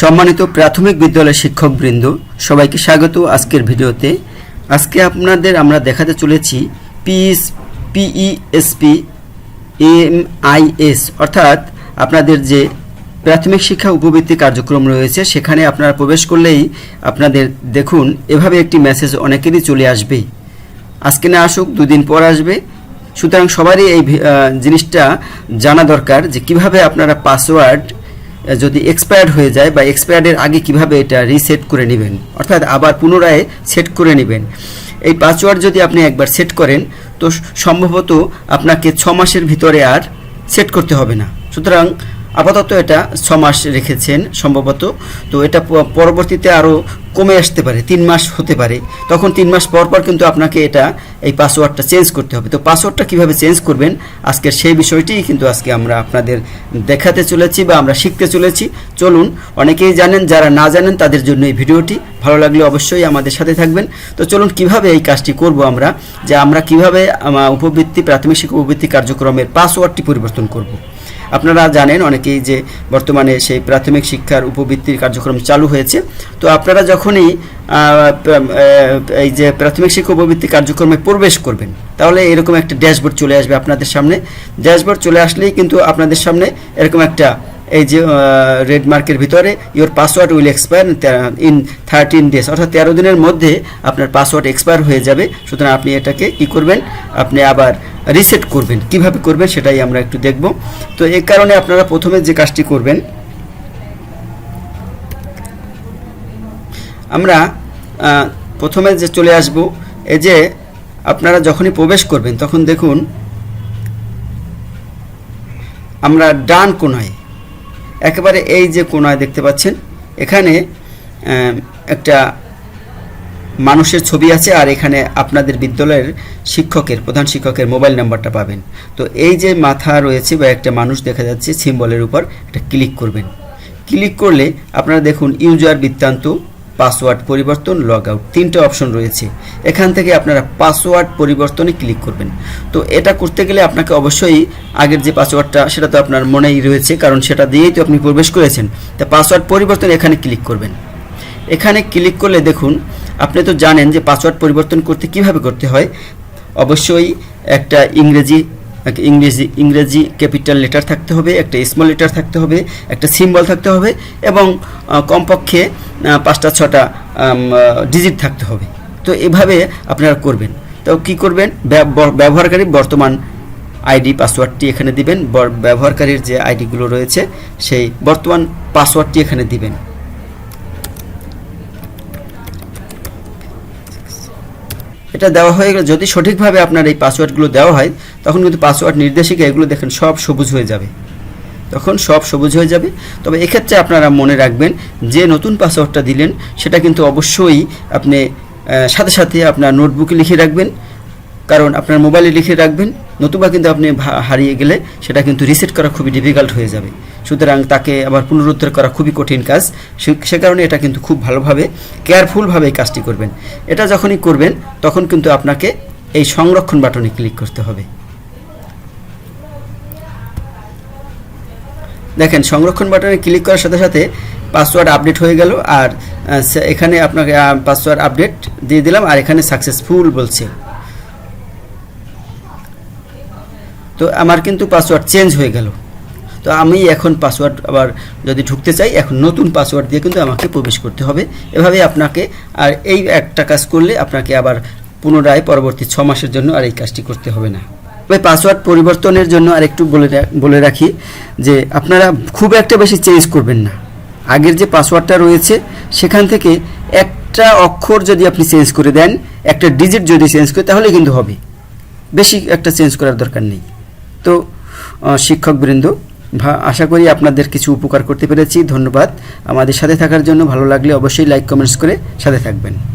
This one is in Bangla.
সম্মানিত প্রাথমিক বিদ্যালয়ের শিক্ষকবৃন্দ, সবাইকে স্বাগত আজকের ভিডিওতে। আজকে আপনাদের আমরা দেখাতে চলেছি পিএস, পিইএসপি, এমআইএস, অর্থাৎ আপনাদের যে প্রাথমিক শিক্ষা উপবৃত্তি কার্যক্রম রয়েছে, সেখানে আপনারা প্রবেশ করলেই আপনাদের দেখুন, এভাবে একটি মেসেজ অনেকেরই চলে আসবে। আজকে না আসুক, দুদিন পর আসবে। সুতরাং সবারই এই জিনিসটা জানা দরকার যে কীভাবে আপনারা পাসওয়ার্ড যদি এক্সপায়ার্ড হয়ে যায় বা এক্সপায়ার্ডের আগে কীভাবে এটা রিসেট করে নেবেন, অর্থাৎ আবার পুনরায় সেট করে নেবেন। এই পাসওয়ার্ড যদি আপনি একবার সেট করেন, তো সম্ভবত আপনাকে ছ মাসের ভিতরে আর সেট করতে হবে না। সুতরাং আপাতত এটা ছ মাস রেখেছেন সম্ভবত। তো এটা পরবর্তীতে আরও কমে আসতে পারে, তিন মাস হতে পারে। তখন তিন মাস পর পর কিন্তু আপনাকে এটা, এই পাসওয়ার্ডটা চেঞ্জ করতে হবে। তো পাসওয়ার্ডটা কীভাবে চেঞ্জ করবেন? আজকের সেই বিষয়টিই কিন্তু আজকে আমরা আপনাদের দেখাতে চলেছি বা আমরা শিখতে চলেছি। চলুন, অনেকেই জানেন, যারা না জানেন তাদের জন্য এই ভিডিওটি। ভালো লাগলে অবশ্যই আমাদের সাথে থাকবেন। তো চলুন, কীভাবে এই কাজটি করব আমরা? যে আমরা কীভাবে উপবৃত্তি, প্রাথমিক শিক্ষা উপবৃত্তি কার্যক্রমের পাসওয়ার্ডটি পরিবর্তন করব। আপনারা জানেন, অনেকেই যে বর্তমানে সেই প্রাথমিক শিক্ষার উপবৃত্তির কার্যক্রম চালু হয়েছে। তো আপনারা যখনই এই যে প্রাথমিক শিক্ষা উপবৃত্তি কার্যক্রমে প্রবেশ করবেন, তাহলে এরকম একটা ড্যাশবোর্ড চলে আসবে আপনাদের সামনে। ড্যাশবোর্ড চলে আসলেই কিন্তু আপনাদের সামনে এরকম একটা, এই যে রেড মার্কের ভিতরে your password will expire in thirteen days অর্থাৎ তেরো দিনের মধ্যে আপনার পাসওয়ার্ড এক্সপায়ার হয়ে যাবে। সুতরাং আপনি এটাকে কি করবেন, আপনি আবার রিসেট করবেন। কীভাবে করবেন সেটাই আমরা একটু দেখব। তো এই কারণে আপনারা প্রথমে যে কাজটি করবেন, আমরা প্রথমে যে চলে আসব, এই যে আপনারা যখনই প্রবেশ করবেন, তখন দেখুন, আমরা ডান কোনায় একেবারে এই যে কোনায় দেখতে পাচ্ছেন, এখানে একটা মানুষের ছবি আছে আর এখানে আপনাদের বিদ্যালয়ের শিক্ষকের, প্রধান শিক্ষকের মোবাইল নাম্বারটা পাবেন। তো এই যে মাথা রয়েছে বা একটা মানুষ দেখা যাচ্ছে সিম্বলের উপর, এটা ক্লিক করবেন। ক্লিক করলে আপনারা দেখুন ইউজার বৃত্তান্ত, পাসওয়ার্ড পরিবর্তন লগ আউট তিনটে অপশন রয়েছে। এখান থেকে আপনারা পাসওয়ার্ড পরিবর্তনে ক্লিক করবেন। তো এটা করতে গেলে আপনাকে অবশ্যই আগের যে পাসওয়ার্ডটা, সেটা তো আপনার মনেই রয়েছে, কারণ সেটা দিয়েই তো আপনি প্রবেশ করেছেন। তা পাসওয়ার্ড পরিবর্তন এখানে ক্লিক করবেন। এখানে ক্লিক করলে দেখুন আপনি তো জানেন যে পাসওয়ার্ড পরিবর্তন করতে কীভাবে করতে হয়। অবশ্যই একটা ইংরেজি ইংরেজি ইংরেজি ক্যাপিটাল লেটার থাকতে হবে, একটা স্মল লেটার থাকতে হবে, একটা সিম্বল থাকতে হবে এবং কমপক্ষে পাঁচটা, ছটা ডিজিট থাকতে হবে। তো এভাবে আপনারা করবেন। তো কি করবেন? ব্যবহারকারী বর্তমান আইডি পাসওয়ার্ডটি এখানে দিবেন। ব্যবহারকারীর যে আইডিগুলো রয়েছে, সেই বর্তমান পাসওয়ার্ডটি এখানে দিবেন। এটা দেওয়া হয়ে গেলে যদি সঠিকভাবে আপনার এই পাসওয়ার্ডগুলো দেওয়া হয়, তখন কিন্তু পাসওয়ার্ড নির্দেশিকা এগুলো দেখেন সব সবুজ হয়ে যাবে। তখন সব সবুজ হয়ে যাবে। তবে এক্ষেত্রে আপনারা মনে রাখবেন, যে নতুন পাসওয়ার্ডটা দিলেন, সেটা কিন্তু অবশ্যই আপনি সাথে সাথে আপনার নোটবুকে লিখে রাখবেন। কারণ আপনার মোবাইলে লিখে রাখবেন, নতুবা কিন্তু আপনি হারিয়ে গেলে সেটা কিন্তু রিসেট করা খুবই ডিফিকাল্ট হয়ে যাবে। সুতরাং তাকে আবার পুনরুদ্ধার করা খুবই কঠিন কাজ। সে- কারণে এটা কিন্তু খুব ভালোভাবে কেয়ারফুলভাবে এই কাজটি করবেন। এটা যখনই করবেন, তখন কিন্তু আপনাকে এই সংরক্ষণ বাটনে ক্লিক করতে হবে। দেখেন, সংরক্ষণ বাটনে ক্লিক করার সাথে সাথে পাসওয়ার্ড আপডেট হয়ে গেল আর এখানে আপনাকে পাসওয়ার্ড আপডেট দিয়ে দিলাম আর এখানে সাকসেসফুল বলছে। তো আমার কিন্তু পাসওয়ার্ড চেঞ্জ হয়ে গেল। তো আমি এখন পাসওয়ার্ড আবার যদি ঢুকতে চাই, এখন নতুন পাসওয়ার্ড দিয়ে কিন্তু আমাকে প্রবেশ করতে হবে। এভাবে আপনাকে আর এই একটা কাজ করলে আপনাকে আবার পুনরায় পরবর্তী ছ মাসের জন্য আর এই কাজটি করতে হবে না। তবে পাসওয়ার্ড পরিবর্তনের জন্য আর একটু বলে বলে রাখি যে আপনারা খুব একটা বেশি চেঞ্জ করবেন না। আগের যে পাসওয়ার্ডটা রয়েছে, সেখান থেকে একটা অক্ষর যদি আপনি চেঞ্জ করে দেন, একটা ডিজিট যদি চেঞ্জ করে, তাহলে কিন্তু হবে। বেশি একটা চেঞ্জ করার দরকার নেই। তো শিক্ষকবৃন্দ আশা করি আপনাদের কিছু উপকার করতে পেরেছি, ধন্যবাদ। আমাদের সাথে থাকার জন্য ভালো লাগলে অবশ্যই লাইক কমেন্টস করে সাথে থাকবেন।